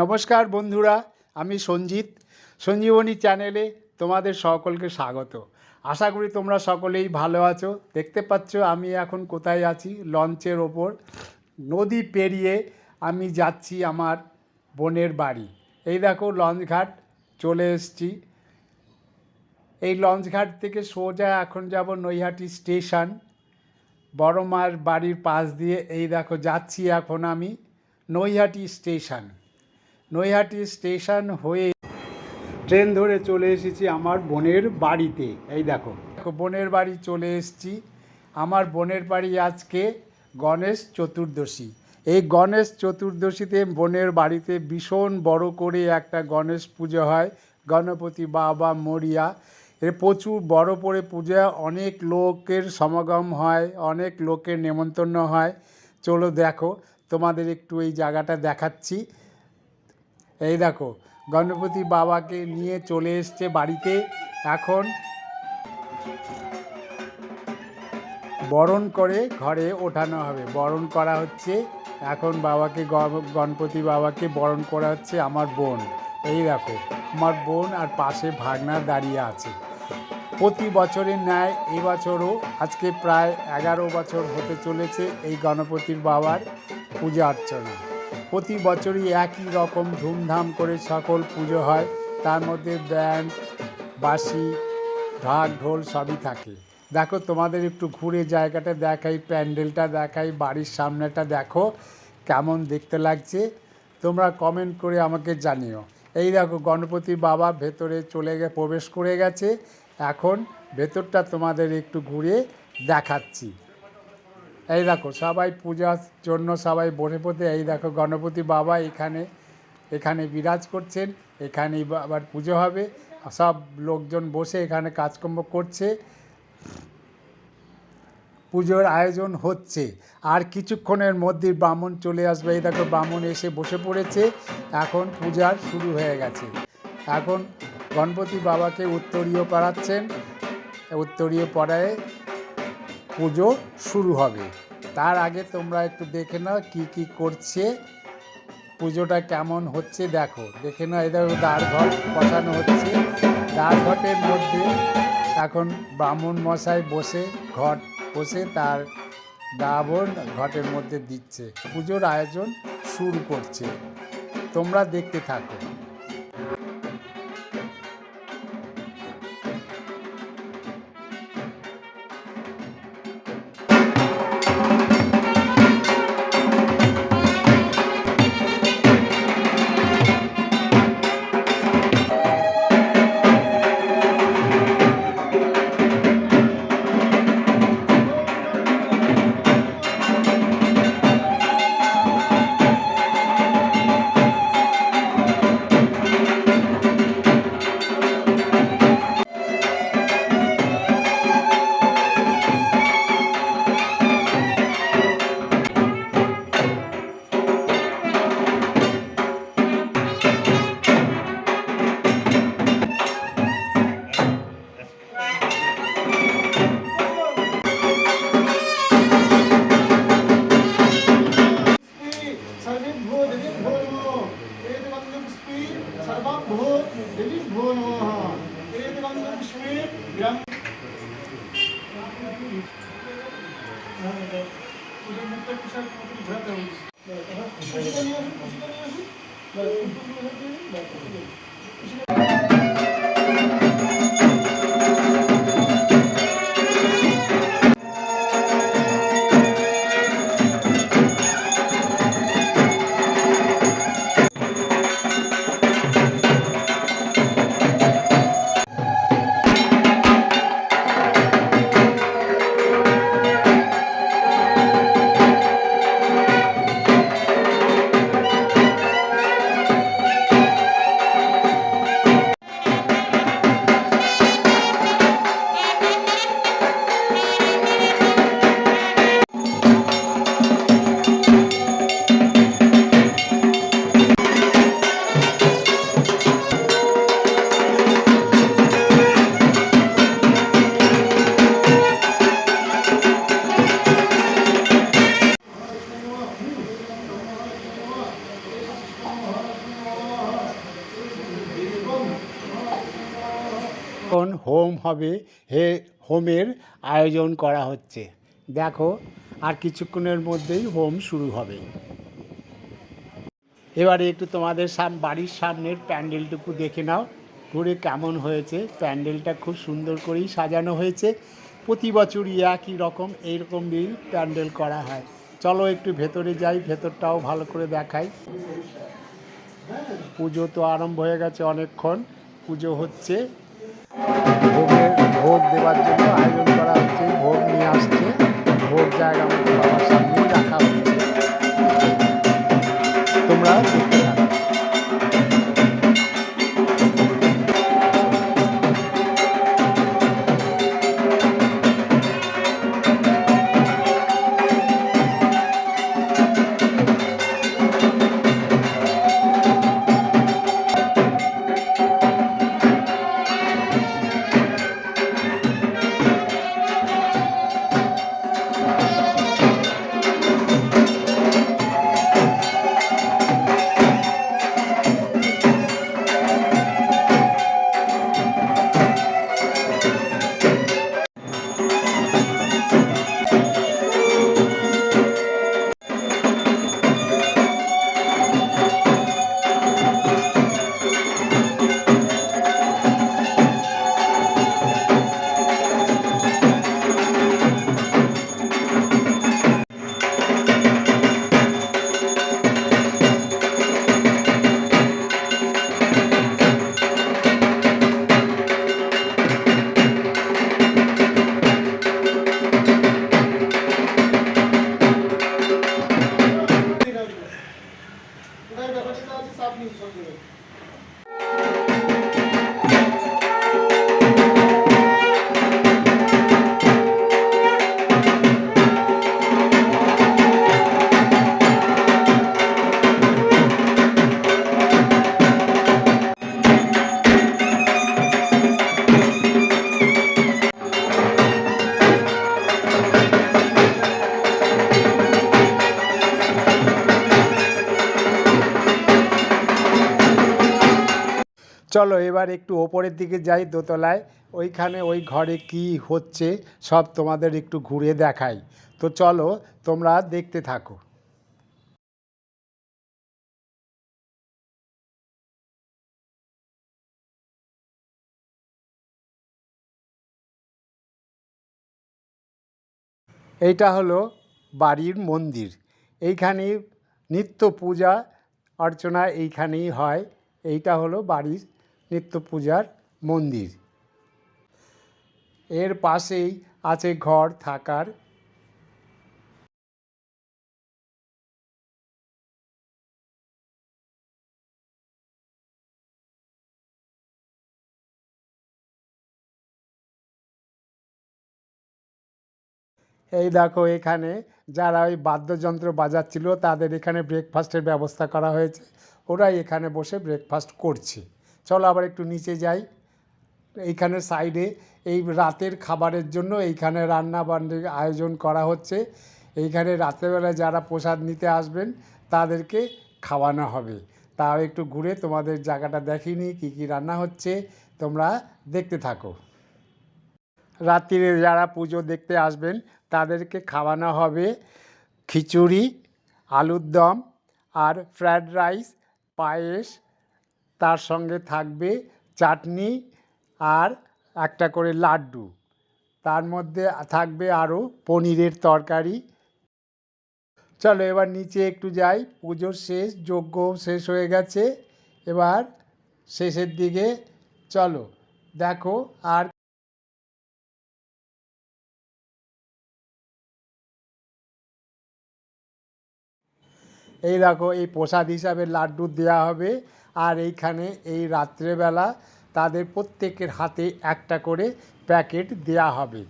নমস্কার বন্ধুরা, আমি সঞ্জিত। সঞ্জীবনী চ্যানেলে তোমাদের সকলকে স্বাগত। আশা করি তোমরা সকলেই ভালো আছো। দেখতে পাচ্ছ আমি এখন কোথায় আছি? লঞ্চের ওপর। নদী পেরিয়ে আমি যাচ্ছি আমার বোনের বাড়ি। এই দেখো লঞ্চঘাট, চলে এসছি। এই লঞ্চঘাট থেকে সোজা এখন যাব নৈহাটি স্টেশন। বড় মার বাড়ির পাশ দিয়ে এই দেখো যাচ্ছি এখন আমি নৈহাটি স্টেশন। নৈহাটি স্টেশন হয়ে ট্রেন ধরে চলে এসেছি আমার বোনের বাড়িতে। এই দেখো। দেখো, বোনের বাড়ি চলে এসেছি। আমার বোনের বাড়ি আজকে গণেশ চতুর্দশী। এই গণেশ চতুর্দশীতে বোনের বাড়িতে ভীষণ বড় করে একটা গণেশ পুজো হয়। গণপতি বাবা মরিয়া। এর প্রচুর বড় করে পূজা। অনেক লোকের সমাগম হয়, অনেক লোকের নেমন্তন্ন হয়। চলো দেখো, তোমাদের একটু এই জায়গাটা দেখাচ্ছি। এই দেখো, গণপতি বাবাকে নিয়ে চলে এসছে বাড়িতে। এখন বরণ করে ঘরে ওঠানো হবে। বরণ করা হচ্ছে। এখন বাবাকে গণপতি বাবাকে বরণ করা হচ্ছে আমার বোন। এই দেখো, আমার বোন আর পাশে ভাগনা দাঁড়িয়ে আছে। প্রতি বছরের ন্যায় এবছরও আজকে প্রায় এগারো বছর হতে চলেছে এই গণপতির বাবার পূজা অর্চনা। প্রতি বছরই একই রকম ধুমধাম করে সকল পুজো হয়। তার মধ্যে ব্যান্ড, বাঁশি, ঢাক, ঢোল সবই থাকে। দেখো, তোমাদের একটু ঘুরে জায়গাটা দেখাই, প্যান্ডেলটা দেখাই, বাড়ির সামনেটা দেখো, কেমন দেখতে লাগছে। তোমরা কমেন্ট করে আমাকে জানিও। এই দেখো, গণপতি বাবা ভেতরে চলে গে, প্রবেশ করে গেছে। এখন ভেতরটা তোমাদের একটু ঘুরে দেখাচ্ছি। এই দেখো, সবাই পূজার জন্য সবাই বসে পড়তে এই দেখো, গণপতি বাবা এখানে এখানে বিরাজ করছেন, এখানেই আবার পুজো হবে। সব লোকজন বসে এখানে কাজকর্ম করছে। পুজোর আয়োজন হচ্ছে। আর কিছুক্ষণের মধ্যে ব্রাহ্মণ চলে আসবে। এই দেখো, ব্রাহ্মণ এসে বসে পড়েছে। এখন পূজার শুরু হয়ে গেছে। এখন গণপতি বাবাকে উত্তরীয় পড়াচ্ছেন। উত্তরীয় পড়ায় পুজো শুরু হবে। তার আগে তোমরা একটু দেখে নাও কি কি করছে। পুজোটা কেমন হচ্ছে দেখো। দেখে নাও, এই দেখো দ্বার ঘট বসানো হচ্ছে। দ্বার ঘটের মধ্যে এখন ব্রাহ্মণ মশাই বসে, ঘট বসে তার দাবন ঘটের মধ্যে দিচ্ছে। পুজোর আয়োজন শুরু করছে। তোমরা দেখতে থাকো। কিছু এখন হোম হবে। হে, হোমের আয়োজন করা হচ্ছে। দেখো, আর কিছুক্ষণের মধ্যেই হোম শুরু হবে। এবারে একটু তোমাদের সাম, বাড়ির সামনের প্যান্ডেলটুকু দেখে নাও। ঘুরে কেমন হয়েছে? প্যান্ডেলটা খুব সুন্দর করেই সাজানো হয়েছে। প্রতি বছরই একই রকম, এইরকম এইরকমই প্যান্ডেল করা হয়। চলো একটু ভেতরে যাই, ভেতরটাও ভালো করে দেখাই। পুজো তো আরম্ভ হয়ে গেছে অনেকক্ষণ। পুজো হচ্ছে। ভোগের ভোগ দেওয়ার জন্য আয়োজন করা হচ্ছে, ভোগ নিয়ে আসছে, ভোগ জায়গা মতো বাবার সামনে রাখা হচ্ছে। তোমরা দেখতে চলো এবার একটু ওপরের দিকে যাই দোতলায়। ওইখানে ওই ঘরে কি হচ্ছে সব তোমাদের একটু ঘুরে দেখাই। তো চলো তোমরা দেখতে থাকো। এইটা হলো বাড়ির মন্দির। এইখানে নিত্য পূজা, অর্চনা এইখানেই হয়। এইটা হলো বাড়ির নিত্য পূজার মন্দির। এর পাশেই আছে ঘর থাকার এই দেখো এখানে যারা ওই বাদ্যযন্ত্র বাজাচ্ছিল তাদের এখানে ব্রেকফাস্টের ব্যবস্থা করা হয়েছে। ওরাই এখানে বসে ব্রেকফাস্ট করছে। চলো আবার একটু নিচে যাই। এইখানে সাইডে এই রাতের খাবারের জন্য এইখানে রান্না বান্নার আয়োজন করা হচ্ছে। এইখানে রাত্রেবেলা যারা প্রসাদ নিতে আসবেন, তাদেরকে খাওয়ানো হবে। তাও একটু ঘুরে তোমাদের জায়গাটা দেখিনি কী কী রান্না হচ্ছে, তোমরা দেখতে থাকো। রাত্রিরে যারা পুজো দেখতে আসবেন, তাদেরকে খাওয়ানো হবে খিচুড়ি, আলুর দম আর ফ্রায়েড রাইস, পায়েস তার সঙ্গে থাকবে চাটনি আর একটা করে লাড্ডু। তার মধ্যে থাকবে আরও পনিরের তরকারি। চলো এবার নিচে একটু যাই। পুজোর শেষ, যজ্ঞ শেষ হয়ে গেছে। এবার শেষের দিকে চলো। দেখো আর এই দেখো, এই প্রসাদ হিসাবে লাড্ডু দেওয়া হবে। আর এইখানে এই রাত্রেবেলা তাদের প্রত্যেকের হাতে একটা করে প্যাকেট দেওয়া হবে।